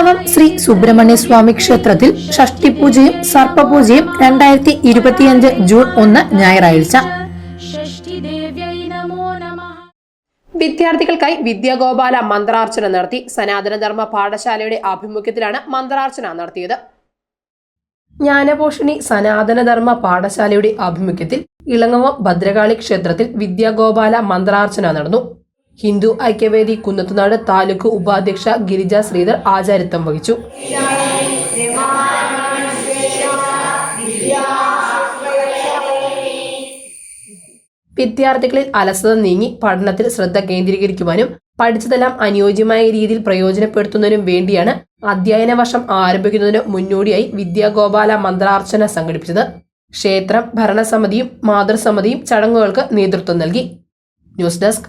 എറണാകുളം ശ്രീ സുബ്രഹ്മണ്യ സ്വാമി ക്ഷേത്രത്തിൽ ഷഷ്ടിപൂജയും സർപ്പപൂജയും രണ്ടായിരത്തി ഇരുപത്തിയഞ്ച് ജൂൺ ഒന്ന് ഞായറാഴ്ച. വിദ്യാർത്ഥികൾക്കായി വിദ്യാഗോപാല മന്ത്രാർച്ചന നടത്തി സനാതനധർമ്മ പാഠശാലയുടെ ആഭിമുഖ്യത്തിലാണ് മന്ത്രാർച്ചന നടത്തിയത്. ജ്ഞാനപോഷിണി സനാതനധർമ്മ പാഠശാലയുടെ ആഭിമുഖ്യത്തിൽ ഇളങ്ങവം ഭദ്രകാളി ക്ഷേത്രത്തിൽ വിദ്യാഗോപാല മന്ത്രാർച്ചന നടന്നു. ഹിന്ദു ഐക്യവേദി കുന്നത്തുനാട് താലൂക്ക് ഉപാധ്യക്ഷ ഗിരിജ ശ്രീധർ ആചാരിത്വം വഹിച്ചു. വിദ്യാർത്ഥികളിൽ അലസത നീങ്ങി പഠനത്തിൽ ശ്രദ്ധ കേന്ദ്രീകരിക്കുവാനും പഠിച്ചതെല്ലാം അനുയോജ്യമായ രീതിയിൽ പ്രയോജനപ്പെടുത്തുന്നതിനും വേണ്ടിയാണ് അധ്യയന വർഷം ആരംഭിക്കുന്നതിന് മുന്നോടിയായി വിദ്യാഗോപാല മന്ത്രാർച്ചന സംഘടിപ്പിച്ചത്. ക്ഷേത്രം ഭരണസമിതിയും മാതൃസമിതിയും ചടങ്ങുകൾക്ക് നേതൃത്വം നൽകി. News desk